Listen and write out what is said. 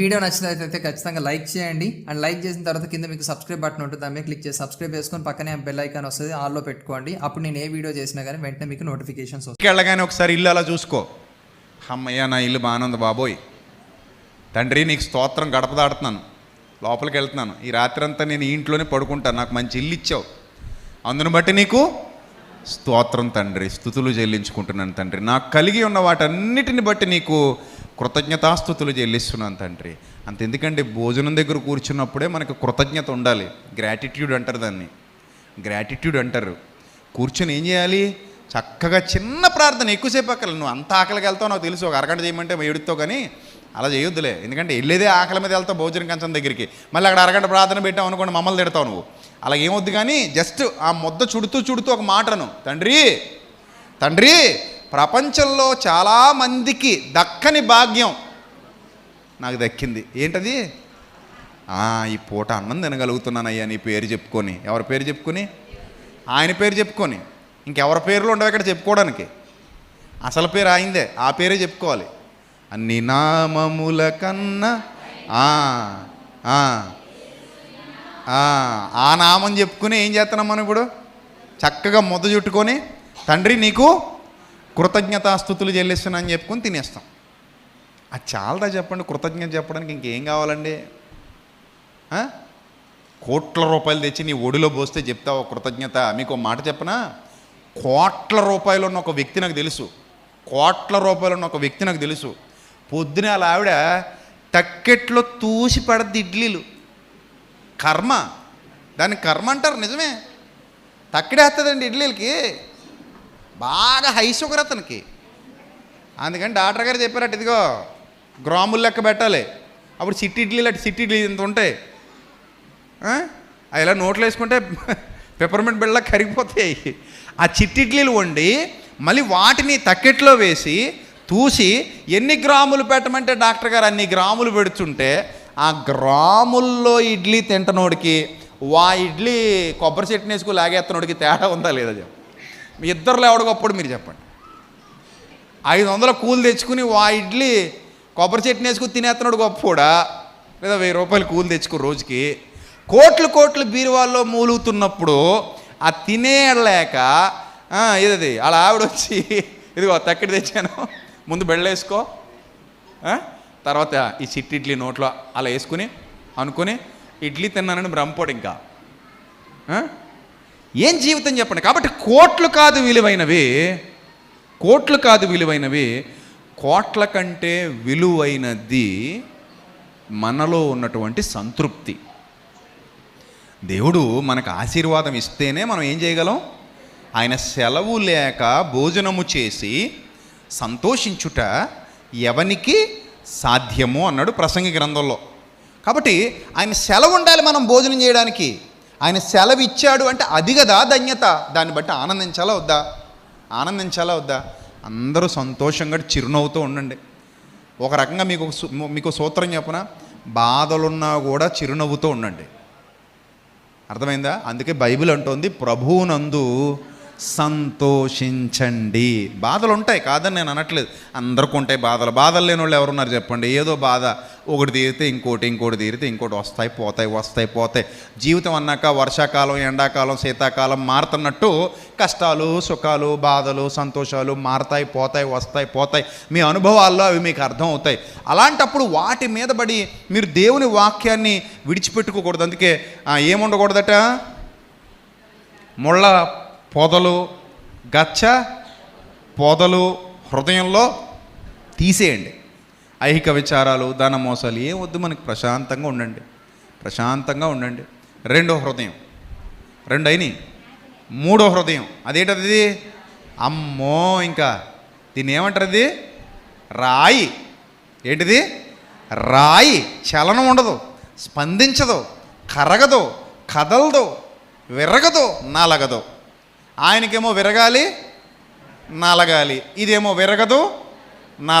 Video నచ్చినట్లయితే ఖచ్చితంగా like చేయండి. అండ్ లైక్ చేసిన తర్వాత కింద మీకు సబ్స్క్రైబ్ బటన్ ఉంటుంది. దాని మీద క్లిక్ చేసి సబ్స్క్రైబ్ చేసుకొని పక్కనే బెల్ ఐకాన్ వస్తుంది. ఆల్లో పెట్టుకోండి. అప్పుడు నేను ఏ వీడియో చేసినా కానీ వెంటనే మీకు నోటిఫికేషన్స్ వస్తాయి. వెళ్ళగానే ఒకసారి ఇల్లు అలా చూసుకో. అమ్మయ్య నా ఇల్లు బాగానుంది బాబోయ్. తండ్రి నీకు స్తోత్రం గడప దాడుతున్నాను లోపలికి వెళ్తున్నాను. ఈ రాత్రి అంతా నేను ఈ ఇంట్లోనే పడుకుంటాను. నాకు మంచి ఇల్లు ఇచ్చావు. అందును బట్టి నీకు స్తోత్రం తండ్రి. స్థుతులు చెల్లించుకుంటున్నాను తండ్రి. నాకు కలిగి ఉన్న వాటన్నిటిని బట్టి నీకు కృతజ్ఞతాస్థుతులు చెల్లిస్తున్నాను తండ్రి. అంత ఎందుకంటే భోజనం దగ్గర కూర్చున్నప్పుడే మనకు కృతజ్ఞత ఉండాలి. గ్రాటిట్యూడ్ అంటారు దాన్ని. గ్రాటిట్యూడ్ అంటారు. కూర్చొని ఏం చేయాలి? చక్కగా చిన్న ప్రార్థన ఎక్కువసేపు అక్కల నువ్వు అంత ఆకలికి వెళ్తావు నాకు తెలుసు ఒక అరగంట చేయమంటే ఏడుతావు కానీ అలా చేయొద్దులే. ఎందుకంటే వెళ్ళేదే ఆకలి మీద వెళ్తావు భోజనం కంచం దగ్గరికి. మళ్ళీ అక్కడ అరగంట ప్రార్థన పెట్టావు అనుకోండి మమ్మల్ని తిడతావు నువ్వు. అలా ఏమొద్దు కానీ జస్ట్ ఆ ముద్ద చుడుతూ చుడుతూ ఒక మాటను తండ్రి తండ్రి ప్రపంచంలో చాలామందికి దక్కని భాగ్యం నాకు దక్కింది. ఏంటది? ఈ పూట అన్నం తినగలుగుతున్నానయ్యా నీ పేరు చెప్పుకొని. ఎవరి పేరు చెప్పుకొని? ఆయన పేరు చెప్పుకొని. ఇంకెవరి పేర్లు ఉండవు ఇక్కడ చెప్పుకోవడానికి. అసలు పేరు ఆయిందే ఆ పేరే చెప్పుకోవాలి. అన్ని నామముల కన్నా ఆ, ఆ నామం చెప్పుకుని ఏం చేస్తున్నాం మనం ఇప్పుడు? చక్కగా ముద్ద చుట్టుకొని తండ్రి నీకు కృతజ్ఞతాస్థుతులు చెల్లిస్తున్నా అని చెప్పుకొని తినేస్తాం. అది చాలదా చెప్పండి? కృతజ్ఞత చెప్పడానికి ఇంకేం కావాలండి? కోట్ల రూపాయలు తెచ్చి నీ ఒడిలో పోస్తే చెప్తావు కృతజ్ఞత? మీకు ఒక మాట చెప్పనా? కోట్ల రూపాయలు ఉన్న ఒక వ్యక్తి నాకు తెలుసు. కోట్ల రూపాయలు ఉన్న ఒక వ్యక్తి నాకు తెలుసు. పొద్దున అలా ఆవిడ తక్కెట్లో తూసి పడద్ది ఇడ్లీలు. కర్మ. దాన్ని కర్మ అంటారు నిజమే. తక్కిడేస్తుందండి ఇడ్లీలకి. బాగా హై షుగర్ అతనికి. అందుకని డాక్టర్ గారు చెప్పారట ఇదిగో గ్రాములు లెక్క పెట్టాలి. అప్పుడు సిట్టి ఇడ్లీలు అటు సిట్టి ఇడ్లీ ఇంత ఉంటాయి? ఇలా నోట్లో వేసుకుంటే పెప్పర్మెంట్ బిళ్ళ కరిగిపోతాయి. ఆ చిట్టి ఇడ్లీలు వండి మళ్ళీ వాటిని తక్కెట్లో వేసి తూసి ఎన్ని గ్రాములు పెట్టమంటే డాక్టర్ గారు అన్ని గ్రాములు పెడుతుంటే ఆ గ్రాముల్లో ఇడ్లీ తింటనోడికి వా ఇడ్లీ కొబ్బరి చెట్టుని వేసుకు లాగేస్తున్నోడికి తేడా ఉందా లేదా చెప్పు. మీ ఇద్దరులో ఎవడు గొప్పడు మీరు చెప్పండి. ఐదు వందల కూలి తెచ్చుకుని వా ఇడ్లీ కొబ్బరి చెట్టు వేసుకుని తినేస్తున్నాడు గొప్పోడా లేదా వెయ్యి రూపాయలు కూలి తెచ్చుకో రోజుకి. కోట్లు కోట్లు బీరువాల్లో మూలుగుతున్నప్పుడు ఆ తినేయలేక ఇది ఇదది అలా ఆవిడ వచ్చి ఇదిగో తక్కడి తెచ్చాను. ముందు బెళ్ళేసుకో తర్వాత ఈ చిట్టి ఇడ్లీ నోట్లో అలా వేసుకుని అనుకుని ఇడ్లీ తిన్నానని భ్రమపోడు ఇంకా. ఏం జీవితం చెప్పండి? కాబట్టి కోట్లు కాదు విలువైనవి కోట్లు కాదు విలువైనవి కోట్ల కంటే విలువైనది మనలో ఉన్నటువంటి సంతృప్తి. దేవుడు మనకు ఆశీర్వాదం ఇస్తేనే మనం ఏం చేయగలం? ఆయన సెలవు లేక భోజనము చేసి సంతోషించుట ఎవనికి సాధ్యము అన్నాడు ప్రసంగి గ్రంథంలో. కాబట్టి ఆయన సెలవు ఉండాలి మనం భోజనం చేయడానికి. ఆయన సెలవు ఇచ్చాడు అంటే అది కదా ధన్యత. దాన్ని బట్టి ఆనందించాలా వద్దా? ఆనందించాలా వద్దా? అందరూ సంతోషంగా చిరునవ్వుతూ ఉండండి. ఒక రకంగా మీకు మీకు సూత్రం చెప్పన బాధలున్నా కూడా చిరునవ్వుతూ ఉండండి. అర్థమైందా? అందుకే బైబిల్ అంటోంది ప్రభువునందు సంతోషించండి. బాధలు ఉంటాయి కాదని నేను అనట్లేదు. అందరికీ ఉంటాయి బాధలు. బాధలు లేని వాళ్ళు ఎవరున్నారు చెప్పండి? ఏదో బాధ. ఒకటి తీరితే ఇంకోటి ఇంకోటి తీరితే ఇంకోటి వస్తాయి పోతాయి వస్తాయి పోతాయి. జీవితం అన్నాక వర్షాకాలం ఎండాకాలం శీతాకాలం మారుతున్నట్టు కష్టాలు సుఖాలు బాధలు సంతోషాలు మారతాయి పోతాయి వస్తాయి పోతాయి. మీ అనుభవాల్లో అవి మీకు అర్థం అవుతాయి అలాంటప్పుడు వాటి మీద పడి మీరు దేవుని వాక్యాన్ని విడిచిపెట్టుకోకూడదు. అందుకే ఏముండకూడదట? ముళ్ళ పొదలు గచ్చ పొదలు హృదయంలో తీసేయండి. ఐహిక విచారాలు ధన మోసాలు ఏం వద్దు మనకి ప్రశాంతంగా ఉండండి. ప్రశాంతంగా ఉండండి. రెండో హృదయం. రెండు అయినాయి మూడో హృదయం. అదేంటది? అమ్మో ఇంకా దీన్ని ఏమంటారు అది రాయి. ఏంటిది? రాయి. చలనం ఉండదు. స్పందించదు. కరగదు. కదలదు. విరగదు. నలగదు. ఆయనకేమో విరగాలి నలగాలి. ఇదేమో విరగదు